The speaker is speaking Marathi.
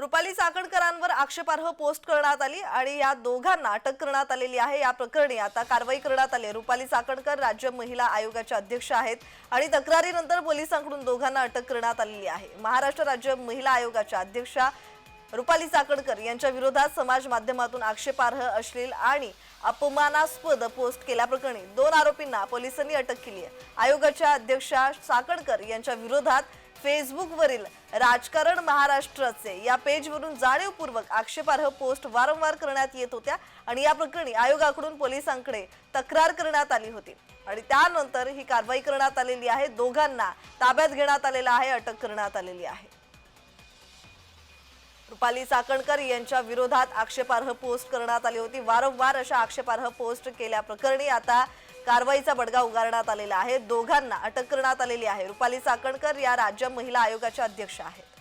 रुपाली चाकणकरांवर आक्षेपार्ह पोस्ट करण्यात आली आणि या दोघांना अटक करण्यात आलेली आहे. या प्रकरणी आता कारवाई करण्यात आली आहे. रुपाली चाकणकर राज्य महिला आयोगाच्या अध्यक्ष आहेत आणि तक्रारीनंतर पोलिसांकडून दोघांना अटक करण्यात आलेली आहे. महाराष्ट्र राज्य महिला आयोगाच्या अध्यक्षा रुपाली चाकणकर यांच्या विरोधात समाज माध्यमातून आक्षेपार्ह अश्लील आणि अपमानास्पद पोस्ट केल्याप्रकरणी दोन आरोपींना पोलिसांनी अटक केली आहे. आयोगाच्या अध्यक्षा चाकणकर यांच्या विरोधात फेसबुकवरील राजकारण महाराष्ट्राचे या पेजवरून जाणीवपूर्वक आक्षेपार्ह पोस्ट वारंवार करण्यात येत होत्या आणि या प्रकरणी आयोगाकडून पोलिसांकडे तक्रार करण्यात आली होती. आणि त्यानंतर ही कारवाई करण्यात आलेली आहे. दोघांना ताब्यात घेण्यात आलेलं आहे अटक करण्यात आलेली आहे. रुपाली चाकणकर यांच्या विरोधात आक्षेपार्ह पोस्ट करण्यात आली होती. वारंवार अशा आक्षेपार्ह पोस्ट केल्याप्रकरणी आता कारवाईचा बडगा उगारण्यात आलेला आहे. दोघांना अटक करण्यात आलेली आहे. रुपाली चाकणकर या राज्य महिला आयोगाच्या अध्यक्ष आहेत.